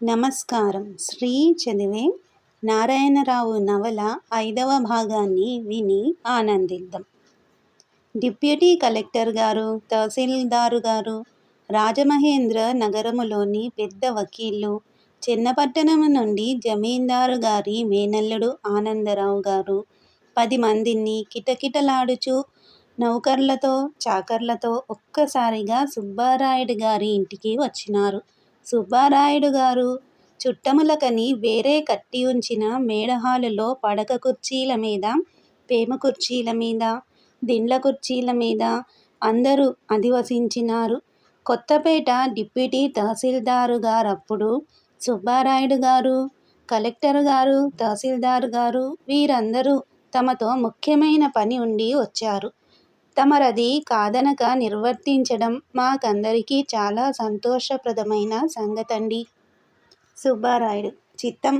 నమస్కారం. శ్రీ చదివే నారాయణరావు నవల ఐదవ భాగాన్ని విని ఆనందిద్దాం. డిప్యూటీ కలెక్టర్ గారు తహసీల్దారు గారు రాజమహేంద్ర నగరములోని పెద్ద వకీళ్ళు చిన్నపట్టణము నుండి జమీందారు గారి మేనల్లుడు ఆనందరావు గారు పది మందిని కిటకిటలాడుచు నౌకర్లతో చాకర్లతో ఒక్కసారిగా సుబ్బారాయుడు గారి ఇంటికి వచ్చినారు. సుబ్బారాయుడు గారు చుట్టములకని వేరే కట్టి ఉంచిన మేడహాలులో పడక కుర్చీల మీద పేమ కుర్చీల మీద దిండ్ల కుర్చీల మీద అందరూ అధివసించినారు. కొత్తపేట డిప్యూటీ తహసీల్దారు గారప్పుడు సుబ్బారాయుడు గారు కలెక్టర్ గారు తహసీల్దారు గారు వీరందరూ తమతో ముఖ్యమైన పని ఉండి వచ్చారు. తమరది కాదనక నిర్వర్తించడం మాకందరికీ చాలా సంతోషప్రదమైన సంగతండి. సుబ్బారాయుడు చిత్తం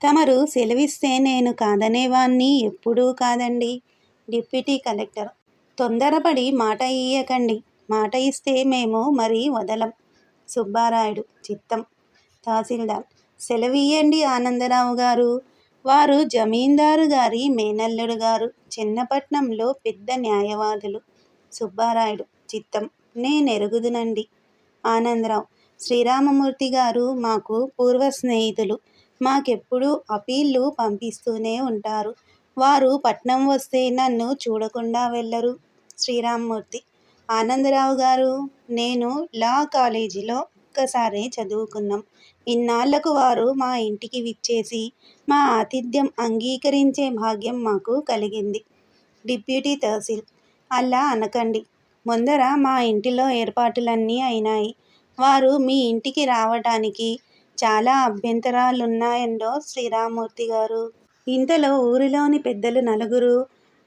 తమరు సెలవిస్తే నేను కాదనేవాణ్ణి ఎప్పుడూ కాదండి. డిప్యూటీ కలెక్టర్ తొందరపడి మాట ఇయ్యకండి. మాట ఇస్తే మేము మరి వదలం. సుబ్బారాయుడు చిత్తం తహసీల్దార్ సెలవియ్యండి ఆనందరావు గారు. వారు జమీందారు గారి మేనల్లుడు గారు చిన్నపట్నంలో పెద్ద న్యాయవాదులు. సుబ్బారాయుడు చిత్తం నేనెరుగుదునండి. ఆనందరావు శ్రీరామమూర్తి గారు మాకు పూర్వ స్నేహితులు మాకెప్పుడూ అపీళ్ళు పంపిస్తూనే ఉంటారు. వారు పట్నం వస్తే నన్ను చూడకుండా వెళ్ళరు. శ్రీరామ్మూర్తి ఆనందరావు గారు నేను లా కాలేజీలో ఒక్కసారి చదువుకున్నాం. ఇన్నాళ్ళకు వారు మా ఇంటికి విచ్చేసి మా ఆతిథ్యం అంగీకరించే భాగ్యం మాకు కలిగింది. డిప్యూటీ తహసీల్ అలా అనకండి. ముందర మా ఇంటిలో ఏర్పాటులన్నీ అయినాయి. వారు మీ ఇంటికి రావటానికి చాలా అభ్యంతరాలున్నాయండో శ్రీరామూర్తి గారు. ఇంతలో ఊరిలోని పెద్దలు నలుగురు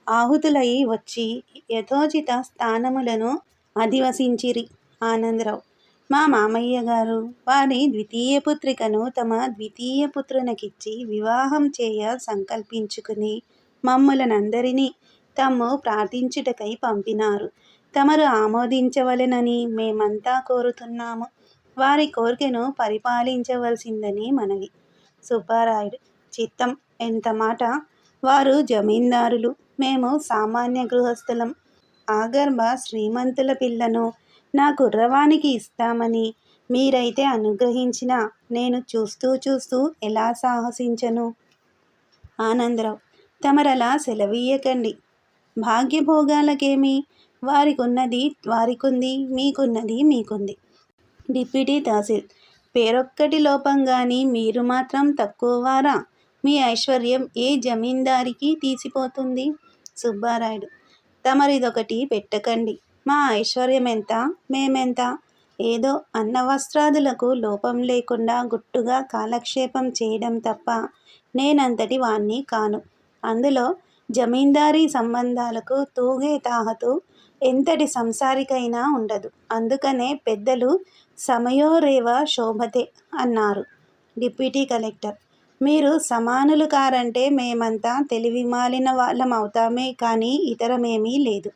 ఆహుతులై వచ్చి యథోచిత స్థానములను అధివసించిరి ఆనందరావు. మా మామయ్య గారు వారి ద్వితీయ పుత్రికను తమ ద్వితీయ పుత్రునికిచ్చి వివాహం చేయ సంకల్పించుకుని మమ్మలనందరినీ తమ్ము ప్రార్థించుటకై పంపినారు. తమరు ఆమోదించవలెనని మేమంతా కోరుతున్నాము. వారి కోరికను పరిపాలించవలసిందని మనవి. సుబ్బారాయుడు చిత్తం ఎంత మాట? వారు జమీందారులు. మేము సామాన్య గృహస్థలం. ఆగర్భ శ్రీమంతుల పిల్లను నా కుర్రవానికి ఇస్తామని మీరైతే అనుగ్రహించిన నేను చూస్తూ చూస్తూ ఎలా సాహసించను? ఆనందరావు తమరలా సెలవీయకండి. భాగ్యభోగాలకేమి? వారికున్నది వారికుంది మీకున్నది మీకుంది. డిప్యూటీ తహసీల్ పేరొక్కటి లోపంగాని మీరు మాత్రం తక్కువవారా? మీ ఐశ్వర్యం ఏ జమీందారికి తీసిపోతుంది? సుబ్బారాయుడు తమరిదొకటి పెట్టకండి. మా ఐశ్వర్యం ఎంత మేమెంత? ఏదో అన్న వస్త్రాదులకు లోపం లేకుండా గుట్టుగా కాలక్షేపం చేయడం తప్ప నేనంతటి వాణ్ణి కాను. అందులో జమీందారీ సంబంధాలకు తూగే తాహతు ఎంతటి సంసారికైనా ఉండదు. అందుకనే పెద్దలు సమయోరేవ శోభతే అన్నారు డిప్యూటీ కలెక్టర్. మీరు సమానులు కారంటే మేమంతా తెలివి మాలిన వాళ్ళం అవుతామే కానీ ఇతరమేమీ లేదు.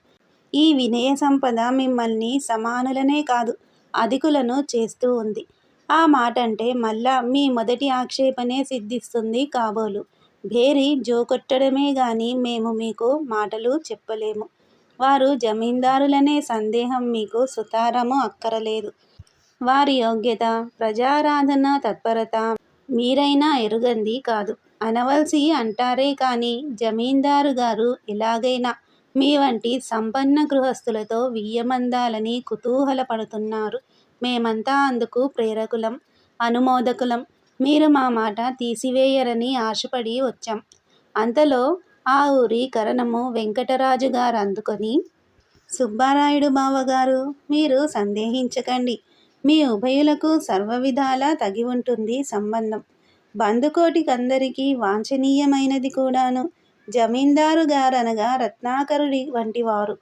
ఈ వినయ సంపద మిమ్మల్ని సమానులనే కాదు అధికులను చేస్తూ ఉంది. ఆ మాట అంటే మళ్ళా మీ మొదటి ఆక్షేపణే సిద్ధిస్తుంది కాబోలు. భేరి జోకొట్టడమే గాని మేము మీకు మాటలు చెప్పలేము. వారు జమీందారులనే సందేహం మీకు సుతారము అక్కరలేదు. వారి యోగ్యత ప్రజారాధన తత్పరత మీరైనా ఎరుగంది కాదు. అనవలసి అంటారే కానీ జమీందారు గారు ఎలాగైనా మీ వంటి సంపన్న గృహస్థులతో వియ్యమందాలని కుతూహలపడుతున్నారు. మేమంతా అందుకు ప్రేరకులం అనుమోదకులం. మీరు మా మాట తీసివేయరని ఆశపడి వచ్చాం. అంతలో ఆ ఊరి కరణము వెంకటరాజు గారు అందుకొని సుబ్బారాయుడు బావగారు మీరు సందేహించకండి. మీ ఉభయులకు సర్వవిధాలా తగి ఉంటుంది సంబంధం. బంధుకోటికందరికీ వాంఛనీయమైనది కూడాను. జమీందారు గారనగా రత్నాకరుడి వంటివారు.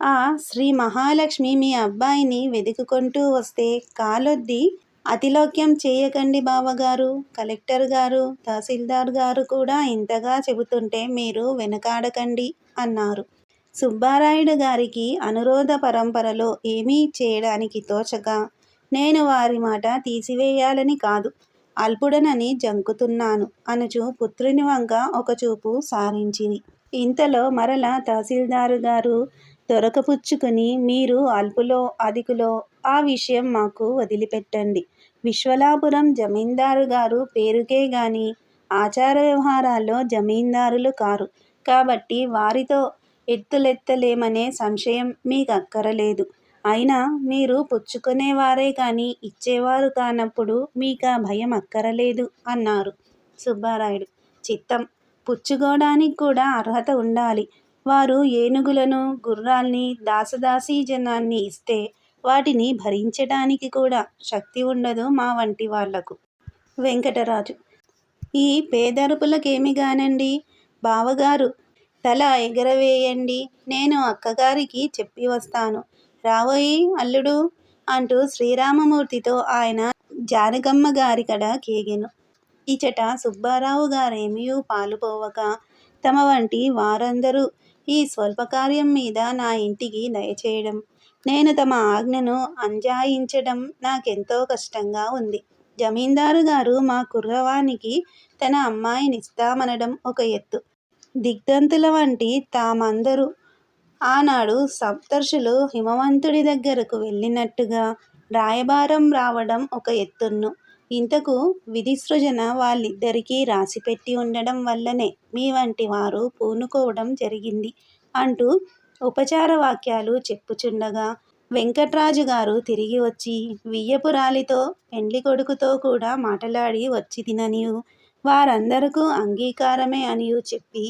ఆ శ్రీ మహాలక్ష్మి మీ అబ్బాయిని వెతుకుంటూ వస్తే కాలొద్ది అతిలోక్యం చేయకండి బావగారు. కలెక్టర్ గారు తహసీల్దార్ గారు కూడా ఇంతగా చెబుతుంటే మీరు వెనకాడకండి అన్నారు. సుబ్బారాయుడు గారికి అనురోధ పరంపరలో ఏమీ చేయడానికి తోచక నేను వారి మాట తీసివేయాలని కాదు. అల్పుడనని జంకుతున్నాను అనుచు పుత్రుని వంక ఒక చూపు సారించింది ఇంతలో మరల తహసీల్దారు గారు దొరకపుచ్చుకుని మీరు అల్పులో అధికులో ఆ విషయం మాకు వదిలిపెట్టండి. విశ్వలాపురం జమీందారు గారు పేరుకే గాని ఆచార వ్యవహారాల్లో జమీందారులు కారు. కాబట్టి వారితో ఎత్తులెత్తలేమనే సంశయం మీకక్కరలేదు. అయినా మీరు పుచ్చుకునేవారే కానీ ఇచ్చేవారు కానప్పుడు మీకా భయం అక్కరలేదు అన్నారు సుబ్బారాయుడు చిత్తం. పుచ్చుకోవడానికి కూడా అర్హత ఉండాలి. వారు ఏనుగులను, గుర్రాల్ని, దాసదాసీ జనాన్ని ఇస్తే వాటిని భరించటానికి కూడా శక్తి ఉండదు మా వంటి వాళ్ళకు. వెంకటరాజు. ఈ పేదరుపులకేమిగానండి బావగారు తల ఎగరవేయండి. నేను అక్కగారికి చెప్పి వస్తాను రావోయి అల్లుడు అంటూ శ్రీరామమూర్తితో ఆయన జానకమ్మ గారి కడ కేగెను. ఇచట సుబ్బారావుగారేమియూ పాలుపోవక తమ వంటి వారందరూ ఈ స్వల్పకార్యం మీద నా ఇంటికి దయచేయడం, నేను తమ ఆజ్ఞను అంజాయించడం నాకెంతో కష్టంగా ఉంది. జమీందారు గారు మా కుర్రవానికి తన అమ్మాయినిస్తామనడం ఒక ఎత్తు. దిగ్దంతుల వంటి తామందరూ ఆనాడు సప్తర్షులు హిమవంతుడి దగ్గరకు వెళ్ళినట్టుగా రాయబారం రావడం ఒక ఎత్తును ఇంతకు విధి విధిసృజన వాళ్ళిద్దరికీ రాసిపెట్టి ఉండడం వల్లనే మీ వంటి వారు పూనుకోవడం జరిగింది అంటూ ఉపచార వాక్యాలు చెప్పుచుండగా వెంకటరాజు గారు తిరిగి వచ్చి వియ్యపురాలితో పెండ్లి కొడుకుతో కూడా మాట్లాడి వచ్చితిననియూ, వారందరకు అంగీకారమే అనియూ చెప్పి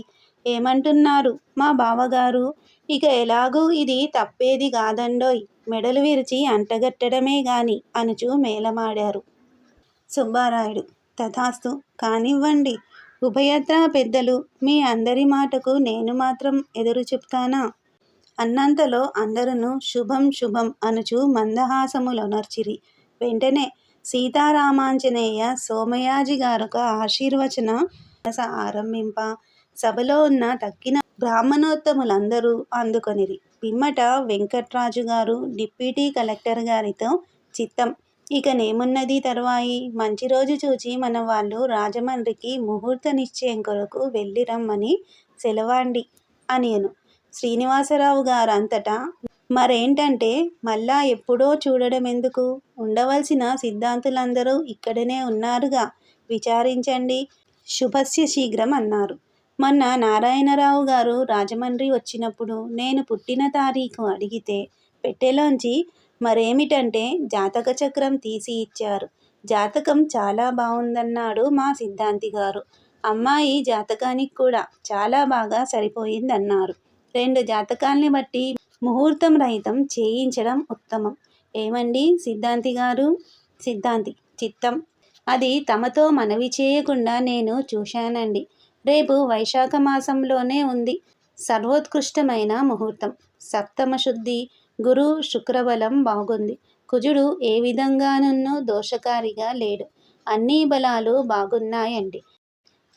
ఏమంటున్నారు మా బావగారు? ఇక ఎలాగూ ఇది తప్పేది కాదండోయ్ మెడలు విరిచి అంటగట్టడమే గాని అనుచు మేలమాడారు సుబ్బారాయుడు తథాస్తు. కానివ్వండి. ఉభయత్రా పెద్దలు మీ అందరి మాటకు నేను మాత్రం ఎదురు చెప్తానా? అన్నంతలో అందరును శుభం శుభం అనుచు మందహాసములొనర్చిరి. వెంటనే సీతారామాంజనేయ సోమయాజిగారొక ఆశీర్వచన ఆరంభింప సభలో ఉన్న తక్కిన బ్రాహ్మణోత్తములందరూ అందుకొనిరి. పిమ్మట వెంకట్రాజు గారు డిప్యూటీ కలెక్టర్ గారితో చిత్తం. ఇక నేమున్నది తరువాయి మంచిరోజు చూచి మనవాళ్ళు రాజమండ్రికి ముహూర్త నిశ్చయం కొరకు వెళ్ళిరమ్మని సెలవాండి శ్రీనివాసరావు గారంతటా మరేంటంటే మళ్ళా ఎప్పుడో చూడడం ఎందుకు ఉండవలసిన సిద్ధాంతులందరూ ఇక్కడనే ఉన్నారుగా విచారించండి శుభస్య శీఘ్రం అన్నారు. మొన్న నారాయణరావు గారు రాజమండ్రి వచ్చినప్పుడు నేను పుట్టిన తారీఖు అడిగితే పెట్టెలోంచి మరేమిటంటే జాతక చక్రం తీసి ఇచ్చారు. జాతకం చాలా బాగుందన్నాడు మా సిద్ధాంతి గారు అమ్మాయి జాతకానికి కూడా చాలా బాగా సరిపోయిందన్నారు. రెండు జాతకాల్ని బట్టి ముహూర్తం రహితం చేయించడం ఉత్తమం. ఏమండీ సిద్ధాంతిగారూ! సిద్ధాంతి. చిత్తం. అది తమతో మనవి చేయకుండా నేను చూశానండి. రేపు వైశాఖ మాసంలోనే ఉంది. సర్వోత్కృష్టమైన ముహూర్తం. సప్తమ శుద్ధి గురు శుక్రబలం బాగుంది. కుజుడు ఏ విధంగానూ దోషకారిగా లేడు. అన్ని బలాలు బాగున్నాయండి.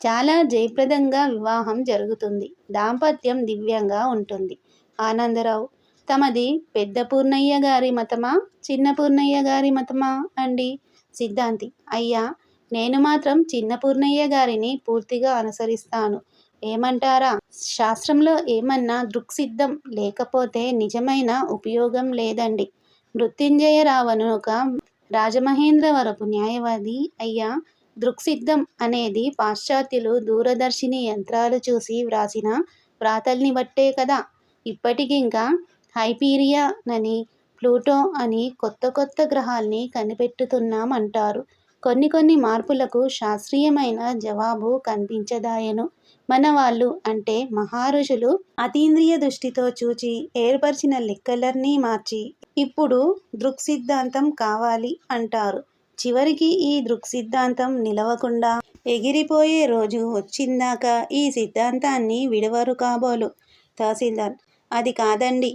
చాలా జయప్రదంగా వివాహం జరుగుతుంది. దాంపత్యం దివ్యంగా ఉంటుంది. ఆనందరావు. తమది పెద్ద పూర్ణయ్య గారి మతమా? చిన్న పూర్ణయ్య గారి మతమా అండి సిద్ధాంతి. అయ్యా! నేను మాత్రం చిన్న పూర్ణయ్య గారిని పూర్తిగా అనుసరిస్తాను. ఏమంటారా? శాస్త్రంలో ఏమన్నా దృక్సిద్ధం లేకపోతే నిజమైన ఉపయోగం లేదండి. మృత్యుంజయ రావణు ఒక రాజమహేంద్రవరపు న్యాయవాది అయ్యా! దృక్సిద్ధం అనేది పాశ్చాత్యులు దూరదర్శిని యంత్రాలు చూసి వ్రాసిన వ్రాతల్ని బట్టే కదా! ఇప్పటికింకా హైపీరియా అని ప్లూటో అని కొత్త కొత్త గ్రహాల్ని కనిపెట్టుతున్నాం అంటారు. కొన్ని కొన్ని మార్పులకు శాస్త్రీయమైన జవాబు కనిపించదాయెను మన వాళ్ళు అంటే మహారుషులు అతీంద్రియ దృష్టితో చూచి ఏర్పరిచిన లెక్కలన్నీ మార్చి ఇప్పుడు దృక్సిద్ధాంతం కావాలి అంటారు. చివరికి ఈ దృక్సిద్ధాంతం నిలవకుండా ఎగిరిపోయే రోజు వచ్చిందాకా ఈ సిద్ధాంతాన్ని విడవరు కాబోలు తహసీల్దార్. అది కాదండి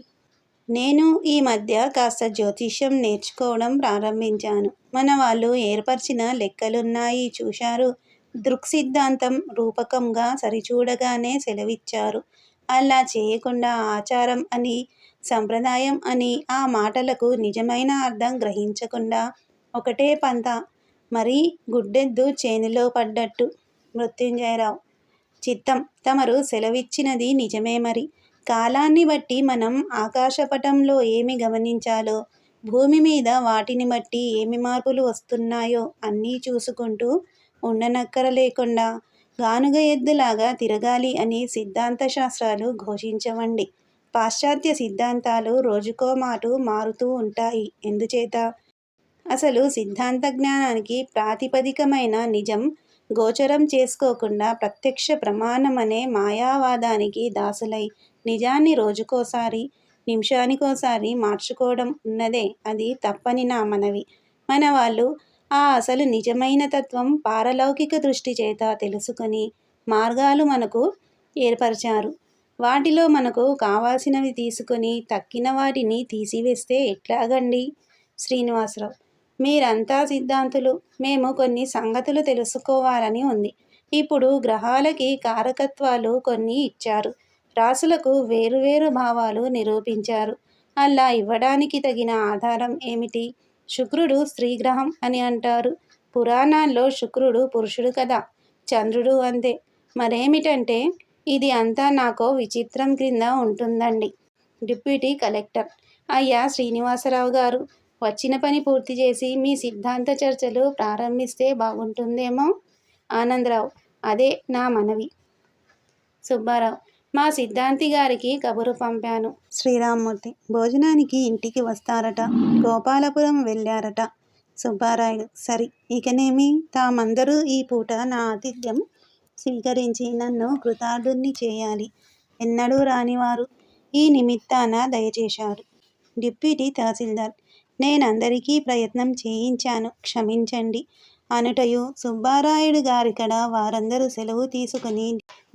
నేను ఈ మధ్య కాస్త జ్యోతిష్యం నేర్చుకోవడం ప్రారంభించాను. మన వాళ్ళు ఏర్పరచిన లెక్కలున్నాయి చూశారు. దృక్సిద్ధాంతం రూపకంగా సరిచూడగానే సెలవిచ్చారు. అలా చేయకుండా ఆచారం అని సంప్రదాయం అని ఆ మాటలకు నిజమైన అర్థం గ్రహించకుండా ఒకటే పంత. మరీ గుడ్డెద్దు చేనులో పడ్డట్టు. మృత్యుంజయరావు. చిత్తం. తమరు సెలవిచ్చినది నిజమే మరి. కాలాన్ని బట్టి మనం ఆకాశపటంలో ఏమి గమనించాలో భూమి మీద వాటిని బట్టి ఏమి మార్పులు వస్తున్నాయో అన్నీ చూసుకుంటూ ఉండనక్కర లేకుండా గానుగ ఎద్దులాగా తిరగాలి అని సిద్ధాంత శాస్త్రాలు ఘోషించవండి. పాశ్చాత్య సిద్ధాంతాలు రోజుకో మాటు మారుతూ ఉంటాయి. ఎందుచేత? అసలు సిద్ధాంత జ్ఞానానికి ప్రాతిపదికమైన నిజం గోచరం చేసుకోకుండా ప్రత్యక్ష ప్రమాణమనే మాయావాదానికి దాసులై నిజాన్ని రోజుకోసారి నిమిషానికోసారి మార్చుకోవడం ఉన్నదే. అది తప్పని నా మనవి. మన వాళ్ళు ఆ అసలు నిజమైన తత్వం పారలౌకిక దృష్టి చేత తెలుసుకొని మార్గాలు మనకు ఏర్పరిచారు. వాటిలో మనకు కావాల్సినవి తీసుకొని తక్కిన వాటిని తీసివేస్తే ఎట్లాగండి? శ్రీనివాసరావు. మీరంతా సిద్ధాంతులు. మేము కొన్ని సంగతులు తెలుసుకోవాలని ఉంది. ఇప్పుడు గ్రహాలకి కారకత్వాలు కొన్ని ఇచ్చారు. రాసులకు వేరువేరు భావాలు నిరూపించారు. అలా ఇవ్వడానికి తగిన ఆధారం ఏమిటి? శుక్రుడు స్త్రీగ్రహం అని అంటారు. పురాణాల్లో శుక్రుడు పురుషుడు కదా? చంద్రుడు అంతే. మరేమిటంటే ఇది అంతా నాకో విచిత్రం క్రింద ఉంటుందండి. Deputy collector. అయ్యా శ్రీనివాసరావు గారు వచ్చిన పని పూర్తి చేసి మీ సిద్ధాంత చర్చలు ప్రారంభిస్తే బాగుంటుందేమో? ఆనందరావు. అదే నా మనవి. సుబ్బారావు. మా సిద్ధాంతి గారికి కబురు పంపాను. శ్రీరామ్మూర్తి భోజనానికి ఇంటికి వస్తారట. గోపాలపురం వెళ్ళారట. సుబ్బారాయుడు సరి ఇకనేమి? తామందరూ ఈ పూట నా ఆతిథ్యం స్వీకరించి నన్ను కృతార్థుణ్ణి చేయాలి. ఎన్నడూ రానివారు. ఈ నిమిత్తాన దయచేశారు డిప్యూటీ తహసీల్దార్ నేనందరికీ ప్రయత్నం చేయించాను. క్షమించండి. అనుటయు సుబ్బారాయుడు గారికడ వారందరూ సెలవు తీసుకుని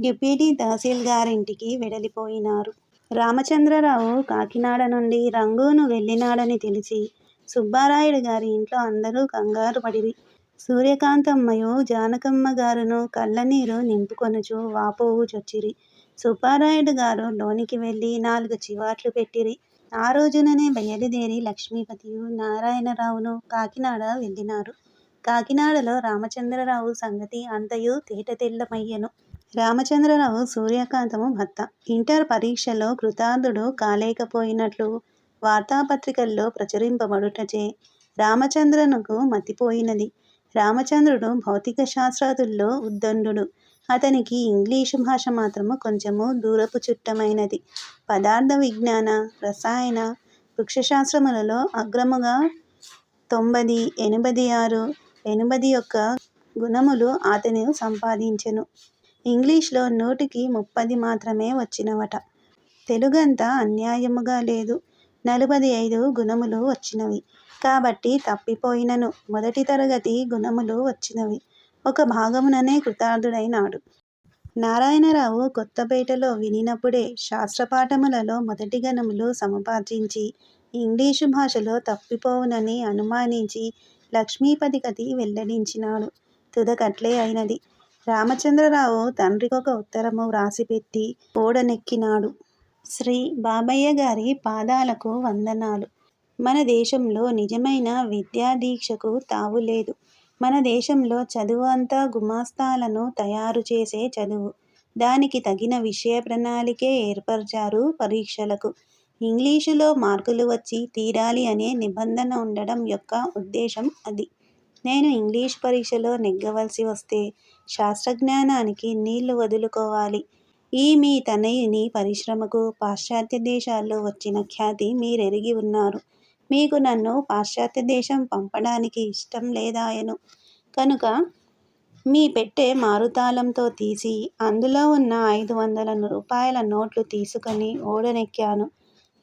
డిప్యూటీ తహసీల్ గారింటికి వెడలిపోయినారు. రామచంద్రరావు కాకినాడ నుండి రంగూను వెళ్ళినాడని తెలిసి సుబ్బారాయుడు గారి ఇంట్లో అందరూ కంగారు పడిరి. సూర్యకాంతమ్మయు జానకమ్మ గారును కళ్ళనీరు నింపుకొనుచు వాపోవు చొచ్చిరి. సుబ్బారాయుడు గారు లోనికి వెళ్ళి నాలుగు చివాట్లు పెట్టిరి. ఆ రోజుననే బయలుదేరి లక్ష్మీపతియు నారాయణరావును కాకినాడ వెళ్ళినారు. కాకినాడలో రామచంద్రరావు సంగతి అంతయు తేటతెల్లమయ్యను. రామచంద్రరావు సూర్యకాంతము భర్త. ఇంటర్ పరీక్షలో కృతార్థుడు కాలేకపోయినట్లు వార్తాపత్రికల్లో ప్రచురింపబడుటచే రామచంద్రనుకు మతిపోయినది. రామచంద్రుడు భౌతిక శాస్త్రాదుల్లో ఉద్దండు అతనికి ఇంగ్లీషు భాష మాత్రము కొంచెము దూరపు చుట్టమైనది. పదార్థ విజ్ఞాన రసాయన వృక్షశాస్త్రములలో అగ్రముగా తొంభై ఎనభై ఆరు ఎనిమిది ఒక్క గుణములు అతను సంపాదించెను. ఇంగ్లీష్లో నూటికి ముప్పది మాత్రమే వచ్చినవట. తెలుగంతా అన్యాయముగా లేదు. నలభై ఐదు గుణములు వచ్చినవి. కాబట్టి తప్పిపోయినను. మొదటి తరగతి గుణములు వచ్చినవి. ఒక భాగముననే కృతార్థుడైనాడు. నారాయణరావు కొత్తపేటలో వినినప్పుడే శాస్త్రపాఠములలో మొదటి గణములు సముపార్జించి ఇంగ్లీషు భాషలో తప్పిపోవునని అనుమానించి లక్ష్మీపతికతి వెల్లడించినాడు. తుదకట్లే అయినది. రామచంద్రరావు తండ్రికొక ఉత్తరము వ్రాసిపెట్టి ఓడనెక్కినాడు. శ్రీ బాబయ్య గారి పాదాలకు వందనాలు. మన దేశంలో నిజమైన విద్యాదీక్షకు తావులేదు మన దేశంలో చదువు అంతా గుమాస్తాలను తయారు చేసే చదువు. దానికి తగిన విషయ ప్రణాళికే ఏర్పరిచారు పరీక్షలకు. ఇంగ్లీషులో మార్కులు వచ్చి తీరాలి అనే నిబంధన ఉండడం యొక్క ఉద్దేశం అది. నేను ఇంగ్లీష్ పరీక్షలో నెగ్గవలసి వస్తే శాస్త్రజ్ఞానానికి నీళ్ళు వదులుకోవాలి. ఈ మీ తనయుని పరిశ్రమకు పాశ్చాత్య దేశాల్లో వచ్చిన ఖ్యాతి మీరెరిగి ఉన్నారు. మీకు నన్ను పాశ్చాత్య దేశం పంపడానికి ఇష్టం లేదాయను కనుక మీ పెట్టే మారుతాళంతో తీసి అందులో ఉన్న ఐదు వందల రూపాయల నోట్లు తీసుకొని ఓడనెక్కాను.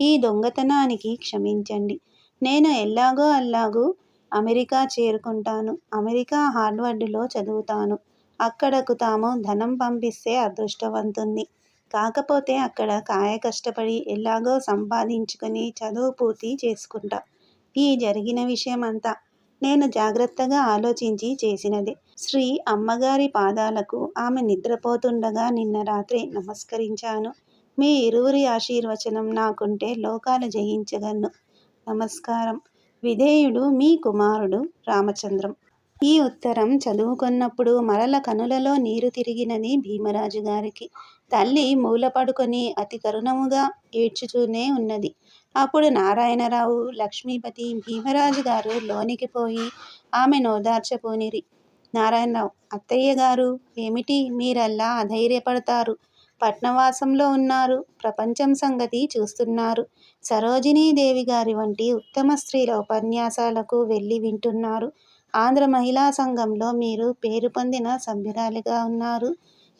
ఈ దొంగతనానికి క్షమించండి. నేను ఎల్లాగో అల్లాగూ అమెరికా చేరుకుంటాను. అమెరికా హార్వర్డ్లో చదువుతాను. అక్కడకు తాము ధనం పంపిస్తే అదృష్టవంతుంది. కాకపోతే అక్కడ కాయ కష్టపడి ఎలాగో సంపాదించుకొని చదువు పూర్తి చేసుకుంటా. ఈ జరిగిన విషయమంతా నేను జాగ్రత్తగా ఆలోచించి చేసినదే. శ్రీ అమ్మగారి పాదాలకు ఆమె నిద్రపోతుండగా నిన్న రాత్రి నమస్కరించాను. మీ ఇరువురి ఆశీర్వచనం నాకుంటే లోకాలు జయించగలను నమస్కారం విధేయుడు మీ కుమారుడు రామచంద్రం ఈ ఉత్తరం చదువుకున్నప్పుడు మరల కనులలో నీరు తిరిగినది భీమరాజు గారికి. తల్లి మూల పడుకొని అతి కరుణముగా ఏడ్చుచూనే ఉన్నది. అప్పుడు నారాయణరావు, లక్ష్మీపతి, భీమరాజు గారు లోనికి పోయి ఆమెనోదార్చబూనిరి. నారాయణరావు అత్తయ్యగారూ! ఏమిటి మీరల్లా అధైర్యపడతారు? పట్నవాసంలో ఉన్నారు. ప్రపంచం సంగతి చూస్తున్నారు. సరోజినీదేవిగారి వంటి ఉత్తమ స్త్రీల ఉపన్యాసాలకు వెళ్ళి వింటున్నారు. ఆంధ్ర మహిళా సంఘంలో మీరు పేరు పొందిన సభ్యురాలిగా ఉన్నారు.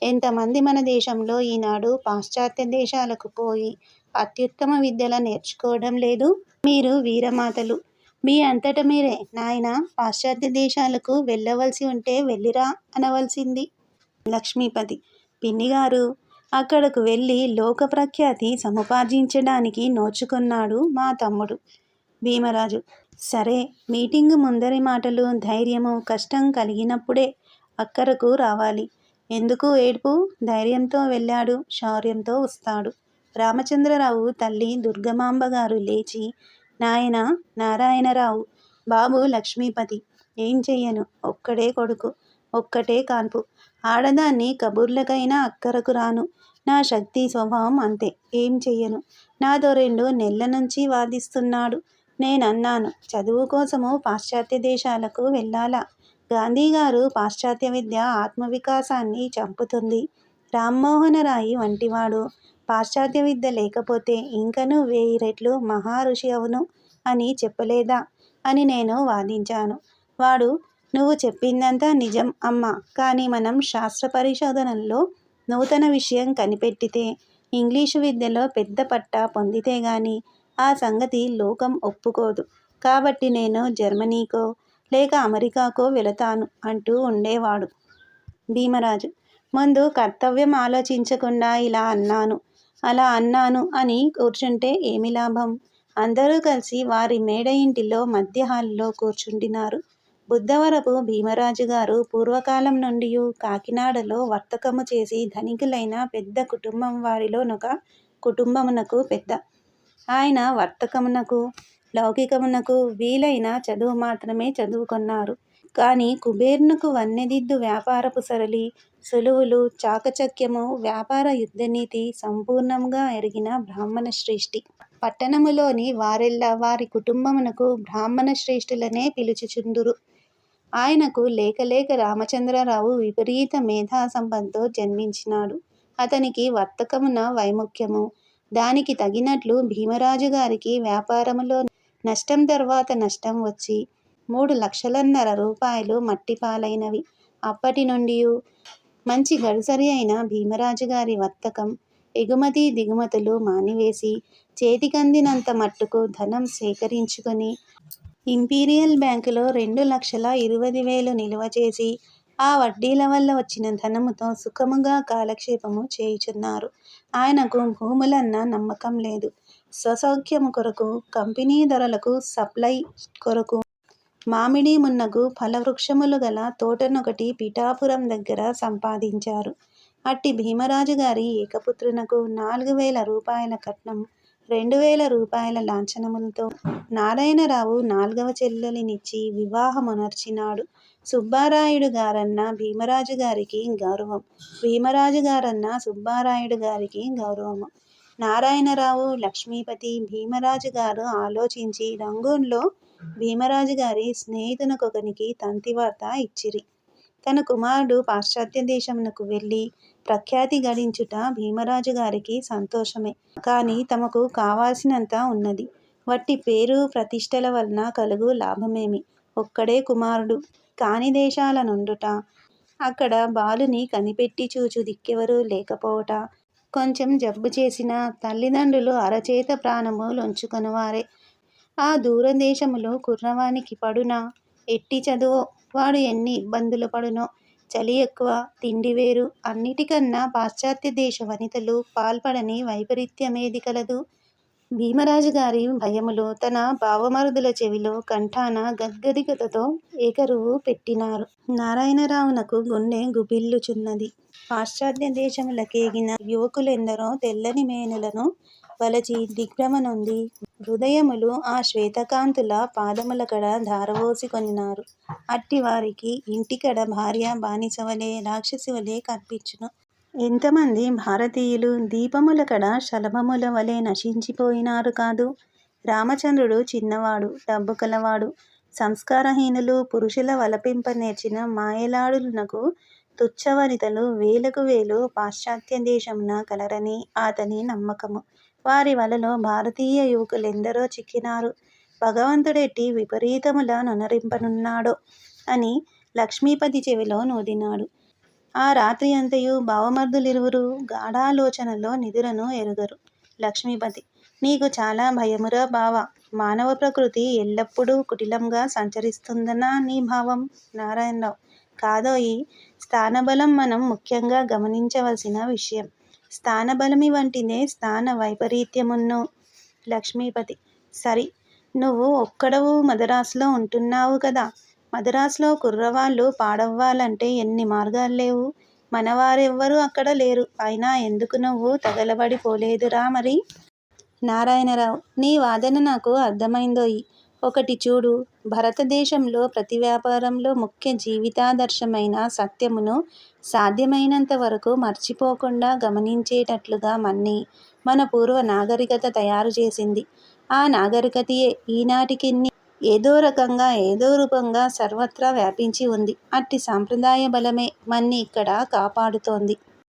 ఎంతమంది మన దేశంలో ఈనాడు పాశ్చాత్య దేశాలకు పోయి అత్యుత్తమ విద్యల నేర్చుకోవడం లేదు? మీరు వీరమాతలు. మీ అంతట మీరే నాయన పాశ్చాత్య దేశాలకు వెళ్ళవలసి ఉంటే వెళ్ళిరా అనవలసింది. లక్ష్మీపతి పిన్ని గారు అక్కడకు వెళ్ళి లోక ప్రఖ్యాతి సముపార్జించడానికి నోచుకున్నాడు మా తమ్ముడు. భీమరాజు సరే మీటింగ్ ముందరి మాటలు ధైర్యము, కష్టం కలిగినప్పుడే అక్కరకు రావాలి. ఎందుకు ఏడ్పు? ధైర్యంతో వెళ్ళాడు శౌర్యంతో వస్తాడు. రామచంద్రరావు తల్లి దుర్గమాంబగారు లేచి నాయన నారాయణరావు! బాబు లక్ష్మీపతి! ఏం చెయ్యను. ఒక్కడే కొడుకు. ఒక్కటే కాన్పు. ఆడదాన్ని కబుర్లకైనా అక్కరకు రాను. నా శక్తి స్వభావం అంతే. ఏం చెయ్యను. నాతో రెండు నెల్లనుంచి వాదిస్తున్నాడు. నేనన్నాను చదువు కోసము పాశ్చాత్య దేశాలకు వెళ్ళాలా? గాంధీగారు పాశ్చాత్య విద్య ఆత్మవికాసాన్ని చంపుతుంది. రామ్మోహనరాయి వంటివాడు పాశ్చాత్య విద్య లేకపోతే ఇంకను వేయి రెట్లు మహాఋషి అవును అని చెప్పలేదా? అని నేను వాదించాను. వాడు నువ్వు చెప్పిందంతా నిజం అమ్మ కానీ మనం శాస్త్ర పరిశోధనల్లో నూతన విషయం కనిపెట్టితే, ఇంగ్లీషు విద్యలో పెద్ద పట్టా పొందితేగాని ఆ సంగతి లోకం ఒప్పుకోదు. కాబట్టి నేను జర్మనీకో, లేక అమెరికాకో వెళతాను అంటూ ఉండేవాడు. భీమరాజు ముందు కర్తవ్యం ఆలోచించకుండా ఇలా అన్నాను, అలా అన్నాను అని కూర్చుంటే ఏమి లాభం? అందరూ కలిసి వారి మేడ ఇంటిలో మధ్య హాలులో కూర్చుండినారు. బుద్ధవరపు భీమరాజు గారు పూర్వకాలం నుండియూ కాకినాడలో వర్తకము చేసి ధనికులైన పెద్ద కుటుంబం వారిలోనొక కుటుంబమునకు పెద్ద. ఆయన వర్తకమునకు, లౌకికమునకు వీలైన చదువు మాత్రమే చదువుకున్నారు కానీ కుబేర్నుకు వన్నెదిద్దు వ్యాపారపు సరళి, సులువులు, చాకచక్యము, వ్యాపార యుద్ధనీతి సంపూర్ణంగా ఎరిగిన బ్రాహ్మణ శ్రేష్ఠి. పట్టణములోని వారెల్లా వారి కుటుంబమునకు బ్రాహ్మణ శ్రేష్ఠులనే పిలుచుచుందురు. ఆయనకు లేకలేక రామచంద్రరావు విపరీత మేధా సంపంతో జన్మించినాడు. అతనికి వర్తకమున వైముఖ్యము. దానికి తగినట్లు భీమరాజుగారికి వ్యాపారములో నష్టం తర్వాత నష్టం వచ్చి మూడు లక్షలన్నర రూపాయలు మట్టిపాలైనవి. అప్పటి నుండి మంచి గడుసరి అయిన భీమరాజు గారి వర్తకం ఎగుమతి దిగుమతులు మానివేసి చేతికందినంత మట్టుకు ధనం సేకరించుకొని ఇంపీరియల్ బ్యాంకులో రెండు లక్షల ఇరవై వేలు నిలువచేసి ఆ వడ్డీల వల్ల వచ్చిన ధనముతో సుఖముగా కాలక్షేపము చేయుచున్నారు. ఆయనకు భూములన్న నమ్మకం లేదు. స్వసౌఖ్యము కొరకు కంపెనీ ధరలకు సప్లై కొరకు మామిడి మున్నగు ఫలవృక్షములు గల తోటనొకటి పిఠాపురం దగ్గర సంపాదించారు. అట్టి భీమరాజు గారి ఏకపుత్రునకు నాలుగు వేల రూపాయల కట్నం, రెండు వేల రూపాయల లాంఛనములతో నారాయణరావు నాల్గవ చెల్లెలినిచ్చి వివాహమునర్చినాడు. భీమరాజు గారికి గౌరవం. భీమరాజు గారన్న సుబ్బారాయుడు గారికి గౌరవము. నారాయణరావు, లక్ష్మీపతి, భీమరాజు గారు ఆలోచించి రంగూన్లో భీమరాజుగారి స్నేహితునకొకనికి తంతివార్త ఇచ్చిరి. తన కుమారుడు పాశ్చాత్య దేశమునకు వెళ్ళి ప్రఖ్యాతి గడించుట భీమరాజు గారికి సంతోషమే. కానీ తమకు కావలసినంత ఉన్నది. వట్టి పేరు ప్రతిష్టల వలన కలుగు లాభమేమి? ఒక్కడే కుమారుడు. కాని దేశాల నుండుట. అక్కడ బాలుని కనిపెట్టి చూచు దిక్కెవరు లేకపోవట కొంచెం జబ్బు చేసిన తల్లిదండ్రులు అరచేత ప్రాణము లొంచుకొనువారే. ఆ దూరదేశములు కుర్రవానికి పడునా? ఎట్టి చదువో? వాడు ఎన్ని ఇబ్బందులు పడునో? చలి ఎక్కువ. తిండి వేరు. అన్నిటికన్నా పాశ్చాత్య దేశ వనితలు పాల్పడని వైపరీత్యమేది కలదు? భీమరాజు గారి భయములు తన బావమరుదుల చెవిలో కంఠాన గద్గదిగతతో ఏకరువు పెట్టినారు. నారాయణరావునకు గుండె గుబిల్లుచున్నది పాశ్చాత్య దేశములకేగిన యువకులెందరో తెల్లని మేనులను వలచి దిగ్భ్రమనంది హృదయములు ఆ శ్వేతకాంతుల పాదములకడ ధారవోసి కొనినారు. అట్టివారికి ఇంటికడ భార్య బానిసవలె రాక్షసివలె కనిపించును ఎంతమంది భారతీయులు దీపములకడ శలభముల వలె నశించిపోయినారు కాదు. రామచంద్రుడు చిన్నవాడు, డబ్బు కలవాడు సంస్కారహీనులు, పురుషుల వలపింప నేర్చిన మాయలాడులునకు తుచ్చవనితలు వేలకు వేలు పాశ్చాత్య దేశమున కలరని అతని నమ్మకము. వారి వలలో భారతీయ యువకులెందరో చిక్కినారు. భగవంతుడెట్టి విపరీతముల నొనరింపనున్నాడో అని లక్ష్మీపతి చెవిలో నూదినాడు. ఆ రాత్రి అంతయు భావమర్దులిరువురు గాఢాలోచనలో నిధులను ఎరుగరు. లక్ష్మీపతి నీకు చాలా భయమురా బావ మానవ ప్రకృతి ఎల్లప్పుడూ కుటిలంగా సంచరిస్తుందనా నీ భావం? నారాయణరావు కాదోయి. స్థానబలం మనం ముఖ్యంగా గమనించవలసిన విషయం. స్థానబలమి వంటిదే స్థాన వైపరీత్యమున్ను లక్ష్మీపతి సరి. నువ్వు ఒక్కడవు మదరాసులో ఉంటున్నావు కదా! మదరాసులో కుర్రవాళ్ళు పాడవ్వాలంటే ఎన్ని మార్గాలు లేవు మనవారెవ్వరూ అక్కడ లేరు. అయినా ఎందుకు నువ్వు తగలబడి పోలేదురా మరి? నారాయణరావు నీ వాదన నాకు అర్థమైందోయి ఒకటి చూడు. భారతదేశంలో ప్రతి వ్యాపారంలో ముఖ్య జీవితాదర్శమైన సత్యమును సాధ్యమైనంత వరకు మర్చిపోకుండా గమనించేటట్లుగా మన్ని మన పూర్వ నాగరికత తయారు చేసింది ఆ నాగరికతయే ఈనాటికిన్ని ఏదోరకంగా ఏదో రూపంగా సర్వత్రా వ్యాపించి ఉంది. అట్టి సాంప్రదాయ బలమే మన్ని ఇక్కడ కాపాడుతోంది.